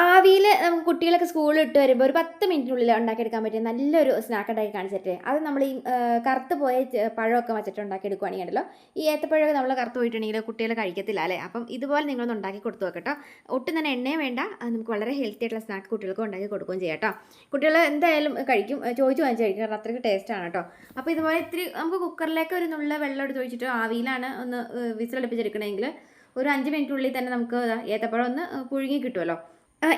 ആവിയിൽ നമുക്ക് കുട്ടികളൊക്കെ സ്കൂളിൽ ഇട്ട് വരുമ്പോൾ ഒരു പത്ത് മിനിറ്റിനുള്ളിൽ ഉണ്ടാക്കിയെടുക്കാൻ പറ്റിയ നല്ലൊരു സ്നാക്ക് ഉണ്ടാക്കി കാണിച്ചിട്ട്. അത് നമ്മൾ ഈ കറുത്ത് പോയ പഴമൊക്കെ വെച്ചിട്ട് ഉണ്ടാക്കിയെടുക്കുകയാണെങ്കിൽ ഉണ്ടല്ലോ ഈ ഏത്തപ്പഴമൊക്കെ നമ്മൾ കറുത്ത് പോയിട്ടുണ്ടെങ്കിൽ കുട്ടികൾ കഴിക്കത്തില്ല അല്ലേ? അപ്പം ഇതുപോലെ നിങ്ങളൊന്ന് ഉണ്ടാക്കി കൊടുത്തു നോക്കട്ടോ. ഒട്ടും തന്നെ എണ്ണയും വേണ്ട. നമുക്ക് വളരെ ഹെൽത്തി ആയിട്ടുള്ള സ്നാക്ക് കുട്ടികൾക്ക് ഉണ്ടാക്കി കൊടുക്കുകയും ചെയ്യാം കേട്ടോ കുട്ടികൾ എന്തായാലും കഴിക്കും. ചോദിച്ചു വാങ്ങിച്ച് കഴിക്കും. കാരണം അത്രയ്ക്ക് ടേസ്റ്റാണ് കേട്ടോ അപ്പോൾ ഇതുപോലെ ഇത്തിരി നമുക്ക് കുക്കറിലേക്ക് ഒരു നുള്ള വെള്ളം എടുത്ത് ഒഴിച്ചിട്ട് ആവിയിലാണ് ഒന്ന് വിസിലടുപ്പിച്ചെടുക്കണമെങ്കിൽ ഒരു അഞ്ച് മിനിറ്റിനുള്ളിൽ തന്നെ നമുക്ക് ഏത്തപ്പഴം ഒന്ന് പുഴുങ്ങി കിട്ടുമല്ലോ ആ,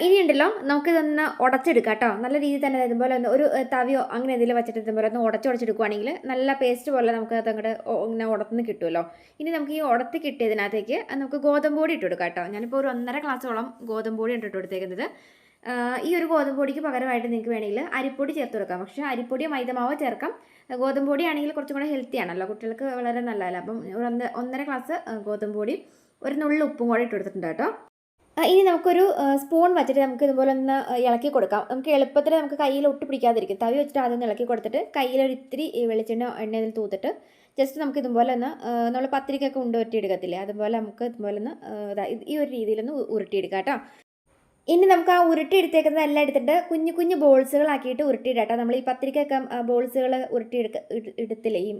നമുക്ക് ഇതൊന്ന് ഉടച്ചെടുക്കാം കേട്ടോ. നല്ല രീതിയിൽ തന്നെ ഇതുപോലെ ഒന്ന് ഒരു തവിയോ അങ്ങനെ എന്തെങ്കിലും വെച്ചിട്ട് ഇതുപോലെ ഒന്ന് ഉടച്ച് ഉടച്ചെടുക്കുവാണെങ്കിൽ നല്ല പേസ്റ്റ് പോലെ നമുക്ക് അത് അങ്ങോട്ട് ഇങ്ങനെ ഉടത്തുനിന്ന് കിട്ടുമല്ലോ ഇനി നമുക്ക് ഈ ഉടത്ത് കിട്ടിയതിനകത്തേക്ക് നമുക്ക് ഗോതമ്പ് പൊടി ഇട്ട് കൊടുക്കാം കേട്ടോ. ഞാനിപ്പോൾ ഒരു ഒന്നര ഗ്ലാസ്സോളം ഗോതമ്പ് പൊടി ഇട്ടിട്ട് കൊടുത്തേക്കുന്നത്. ഈ ഒരു ഗോതമ്പ് പൊടിക്ക് പകരമായിട്ട് നിങ്ങൾക്ക് വേണമെങ്കിൽ അരിപ്പൊടി ചേർത്ത് കൊടുക്കാം. പക്ഷേ അരിപ്പൊടിയോ മൈദമാവോ ചേർക്കാം. ഗോതമ്പ് പൊടി ആണെങ്കിൽ കുറച്ചും കൂടെ ഹെൽത്തി ആണല്ലോ. കുട്ടികൾക്ക് വളരെ നല്ലതല്ല. അപ്പം ഒരു ഒന്ന- ഒന്നര ഗ്ലാസ് ഗോതമ്പ് പൊടി ഒരു നുള്ളു ഉപ്പും കൂടെ ഇട്ട് കൊടുത്തിട്ടുണ്ട് കേട്ടോ. ഇനി നമുക്കൊരു സ്പൂൺ വെച്ചിട്ട് നമുക്ക് ഇതുപോലെ ഒന്ന് ഇളക്കി കൊടുക്കാം. നമുക്ക് എളുപ്പത്തിൽ നമുക്ക് കയ്യിൽ ഒട്ടി പിടിക്കാതിരിക്കും. തവി വെച്ചിട്ട് ആദ്യം ഇളക്കി കൊടുത്തിട്ട് കയ്യിൽ ഒരു ഇത്തിരി വെളിച്ചെണ്ണ എണ്ണയിൽ തൂത്തിട്ട് ജസ്റ്റ് നമുക്ക് ഇതുപോലെ ഒന്ന് നമ്മൾ പത്തിരിക്കൊക്കെ ഉണ്ട് ഒറ്റിയെടുക്കത്തില്ലേ അതുപോലെ നമുക്ക് ഇതുപോലെ ഒന്ന് ഈ ഒരു രീതിയിലൊന്ന് ഉരുട്ടിയെടുക്കാം കേട്ടോ. ഇനി നമുക്ക് ആ ഉരുട്ടി എടുത്തേക്കുന്നത് എല്ലാം എടുത്തിട്ട് കുഞ്ഞു കുഞ്ഞു ബോൾസുകളാക്കിയിട്ട് ഉരുട്ടിയിടാം നമ്മൾ ഈ പത്തിരിക്കൊക്കെ ബോൾസുകൾ ഉരുട്ടിയെടുക്ക എടുത്തില്ലേ ഈ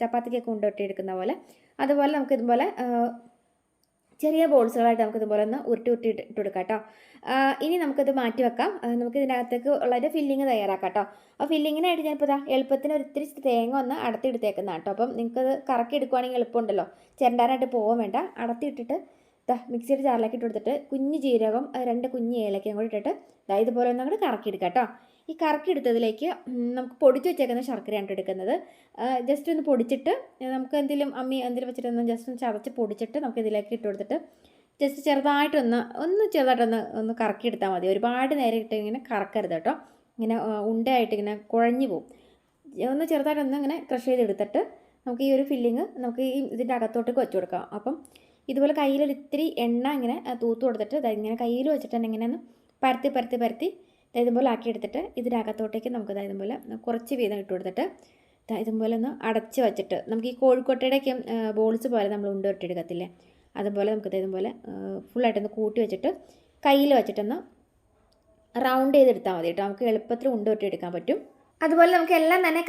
ചപ്പാത്തിക്കൊക്കെ കൊണ്ട് ഒട്ടിയെടുക്കുന്ന പോലെ. അതുപോലെ നമുക്ക് ഇതുപോലെ ചെറിയ ബോൾസുകളായിട്ട് നമുക്ക് ഇതുപോലെ ഒന്ന് ഉരുട്ടി ഉരുട്ടി ഇട്ട് കൊടുക്കാം കേട്ടോ. ഇനി നമുക്കത് മാറ്റി വെക്കാം. നമുക്ക് ഇതിനകത്തേക്ക് ഉള്ളൊരു ഫില്ലിങ് തയ്യാറാക്കാം കേട്ടോ. അപ്പോൾ ഫില്ലിങ്ങിനായിട്ട് ഞാനിപ്പോൾ ഇതാ എളുപ്പത്തിന് ഒരിത്തിരി തേങ്ങ ഒന്ന് അടത്തിയെടുത്തേക്കുന്ന കേട്ടോ. അപ്പം നിങ്ങൾക്കത് കറക്കി എടുക്കുവാണെങ്കിൽ എളുപ്പമുണ്ടല്ലോ. ചിരണ്ടാനായിട്ട് പോകാൻ വേണ്ട. അടത്തിയിട്ടിട്ട് ദാ മിക്സിയുടെ ജാറിലേക്ക് ഇട്ട് കൊടുത്തിട്ട് കുഞ്ഞ് ജീരകം രണ്ട് കുഞ്ഞ് ഏലക്കയും കൂടി ഇട്ടിട്ട് ദാ ഇതുപോലെ ഒന്ന് അങ്ങോട്ട് കറക്കി എടുക്കാം കേട്ടോ. ഈ കറക്കി എടുത്തതിലേക്ക് നമുക്ക് പൊടിച്ച് വെച്ചേക്കുന്ന ശർക്കരയാണ് എടുക്കുന്നത്. ജസ്റ്റ് ഒന്ന് പൊടിച്ചിട്ട് നമുക്ക് എന്തെങ്കിലും അമ്മി എന്തെങ്കിലും വെച്ചിട്ടൊന്ന് ജസ്റ്റ് ഒന്ന് ചതച്ച് പൊടിച്ചിട്ട് നമുക്ക് ഇതിലേക്ക് ഇട്ട് കൊടുത്തിട്ട് ജസ്റ്റ് ചെറുതായിട്ടൊന്ന് ഒന്ന് ചെറുതായിട്ടൊന്ന് ഒന്ന് കറക്കി എടുത്താൽ മതി. ഒരുപാട് നേരം ഇട്ട് ഇങ്ങനെ കറക്കരുത് കേട്ടോ. ഇങ്ങനെ ഉണ്ടയായിട്ട് ഇങ്ങനെ കുഴഞ്ഞു പോകും ഒന്ന് ചെറുതായിട്ടൊന്ന് ഇങ്ങനെ ക്രഷ് ചെയ്തെടുത്തിട്ട് നമുക്ക് ഈ ഒരു ഫില്ലിങ് നമുക്ക് ഈ ഇതിന്റെ അകത്തോട്ടേക്ക് വെച്ച് കൊടുക്കാം. അപ്പം ഇതുപോലെ കയ്യിലൊരു ഇത്തിരി എണ്ണ ഇങ്ങനെ തൂത്ത് കൊടുത്തിട്ട് ഇങ്ങനെ കയ്യിൽ വെച്ചിട്ട് തന്നെ ഇങ്ങനെ ഒന്ന് പരത്തി പരത്തി പരത്തി ഇതുപോലെ ആക്കി എടുത്തിട്ട് ഇതിനകത്തോട്ടേക്ക് നമുക്ക് ഇതുപോലെ കുറച്ച് വീതം ഇട്ട് കൊടുത്തിട്ട് ഇതുപോലെ ഒന്ന് അടച്ച് വെച്ചിട്ട് നമുക്ക് ഈ കോഴിക്കോട്ടയുടെയൊക്കെ ബോൾസ് പോലെ നമ്മൾ ഉണ്ട ഇട്ടെടുക്കത്തില്ലേ അതുപോലെ നമുക്ക് ഇതുപോലെ ഫുള്ളായിട്ടൊന്ന് കൂട്ടി വെച്ചിട്ട് കയ്യിൽ വെച്ചിട്ടൊന്ന് റൗണ്ട് ചെയ്തെടുത്താൽ മതി കേട്ടോ. നമുക്ക് എളുപ്പത്തിൽ ഉണ്ട ഒട്ടിയെടുക്കാൻ പറ്റും. അതുപോലെ നമുക്ക് എല്ലാം തന്നെ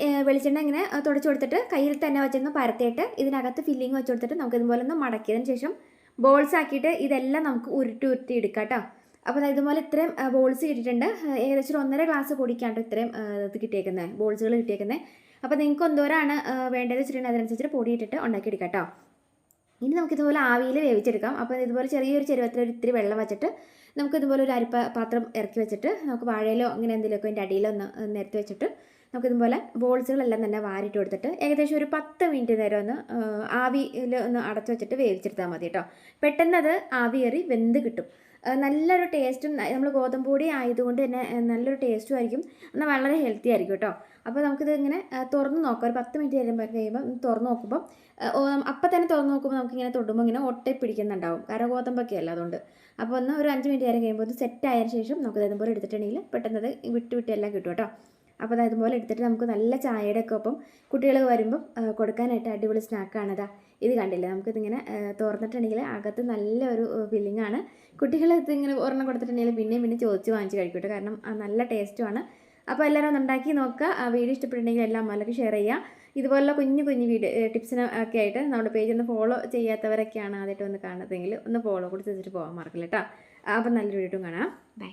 ഏ, വെളിച്ചെണ്ണ ഇങ്ങനെ തുടച്ച് കൊടുത്തിട്ട് കയ്യിൽ തന്നെ വെച്ചൊന്ന് പരത്തിയിട്ട് ഇതിനകത്ത് ഫില്ലിങ് വെച്ച് കൊടുത്തിട്ട് നമുക്ക് ഇതുപോലെ ഒന്ന് മടക്കിയതിന് ശേഷം ബോൾസ് ആക്കിയിട്ട് ഇതെല്ലാം നമുക്ക് ഉരുട്ടി ഉരുട്ടി എടുക്കാം കേട്ടോ. അപ്പോൾ ഇതുപോലെ ഇത്രയും ബോൾസ് കിട്ടിയിട്ടുണ്ട്. ഏകദേശം ഒന്നര ഗ്ലാസ് പൊടിക്കാണ്ട് ഇത്രയും ഇത് കിട്ടിയേക്കുന്നത് ബോൾസുകൾ കിട്ടിയേക്കുന്നത് അപ്പോൾ നിങ്ങൾക്ക് എന്തോരാണ് വേണ്ടത് വെച്ചിട്ടുണ്ടെങ്കിൽ അതിനനുസരിച്ച് പൊടി ഇട്ടിട്ട് ഉണ്ടാക്കിയെടുക്കാം കേട്ടോ ഇനി നമുക്ക് ഇതുപോലെ ആവിയിൽ വേവിച്ചെടുക്കാം. അപ്പോൾ ഇതുപോലെ ചെറിയൊരു ചെരുവത്തിൽ ഒരു ഇത്തിരി വെള്ളം വെച്ചിട്ട് നമുക്ക് ഇതുപോലെ ഒരു അരിപ്പ പാത്രം ഇറക്കി വെച്ചിട്ട് നമുക്ക് വാഴയിലോ അങ്ങനെ എന്തെങ്കിലുമൊക്കെ അതിന്റെ അടിയിലോ ഒന്ന് നിരത്തി വെച്ചിട്ട് നമുക്ക് ഇതുപോലെ ബോൾസുകളെല്ലാം തന്നെ വാരിട്ട് കൊടുത്തിട്ട് ഏകദേശം ഒരു പത്ത് മിനിറ്റ് നേരം ഒന്ന് ആവിയിൽ ഒന്ന് അടച്ചു വെച്ചിട്ട് വേവിച്ചെടുത്താൽ മതി കേട്ടോ പെട്ടെന്ന് അത് ആവിയേറി വെന്ത് കിട്ടും. നല്ലൊരു ടേസ്റ്റും നമ്മൾ ഗോതമ്പ് പൊടി ആയതുകൊണ്ട് തന്നെ നല്ലൊരു ടേസ്റ്റും ആയിരിക്കും. എന്നാൽ വളരെ ഹെൽത്തി ആയിരിക്കും കേട്ടോ. അപ്പോൾ നമുക്കിത് ഇങ്ങനെ തുറന്ന് നോക്കാം. ഒരു പത്ത് മിനിറ്റ് കഴിയുമ്പോൾ കഴിയുമ്പോൾ തുറന്ന് നോക്കുമ്പോൾ അപ്പം തന്നെ തുറന്ന് നോക്കുമ്പോൾ നമുക്കിങ്ങനെ തൊടുമ്പോൾ ഇങ്ങനെ ഒട്ടി പിടിക്കുന്നുണ്ടാവും. കാരണം ഗോതമ്പൊക്കെ അല്ല അതുകൊണ്ട്. അപ്പോൾ ഒന്ന് ഒരു അഞ്ച് മിനിറ്റ് നേരം കഴിയുമ്പോൾ സെറ്റ് ആയതിനു ശേഷം നമുക്ക് ഇതുപോലെ എടുത്തിട്ടുണ്ടെങ്കിൽ പെട്ടെന്ന് അത് വിട്ട് വിട്ട് എല്ലാം കിട്ടും കേട്ടോ. അപ്പോൾ അത് അതുപോലെ എടുത്തിട്ട് നമുക്ക് നല്ല ചായയുടെ ഒക്കെ ഒപ്പം കുട്ടികൾ വരുമ്പം കൊടുക്കാനായിട്ട് അടിപൊളി സ്നാക്കാണിതാ ഇത് കണ്ടില്ലേ? നമുക്കിതിങ്ങനെ തുറന്നിട്ടുണ്ടെങ്കിൽ അകത്ത് നല്ലൊരു ഫില്ലിംഗ് ആണ്. കുട്ടികൾ ഇതിങ്ങനെ ഒരെണ്ണം കൊടുത്തിട്ടുണ്ടെങ്കിൽ പിന്നെയും പിന്നെ ചോദിച്ച് വാങ്ങിച്ച് കഴിക്കും കേട്ടോ കാരണം നല്ല ടേസ്റ്റുമാണ് അപ്പോൾ എല്ലാവരും ഒന്ന് ഉണ്ടാക്കി നോക്കുക. വീഡിയോ ഇഷ്ടപ്പെട്ടിട്ടുണ്ടെങ്കിൽ എല്ലാം അമ്മയിലേക്ക് ഷെയർ ചെയ്യുക. ഇതുപോലുള്ള കുഞ്ഞു കുഞ്ഞു വീഡിയോ ടിപ്സിനൊക്കെ ആയിട്ട് നമ്മുടെ പേജ് ഒന്ന് ഫോളോ ചെയ്യാത്തവരൊക്കെയാണ് ആദ്യമായിട്ട് ഒന്ന് കാണുന്നതെങ്കിൽ ഒന്ന് ഫോളോ കൂടി ചെയ്തിട്ട് പോകാൻ മറക്കില്ല കേട്ടോ അപ്പോൾ നല്ലൊരു വീഡിയോ കാണാം. ബൈ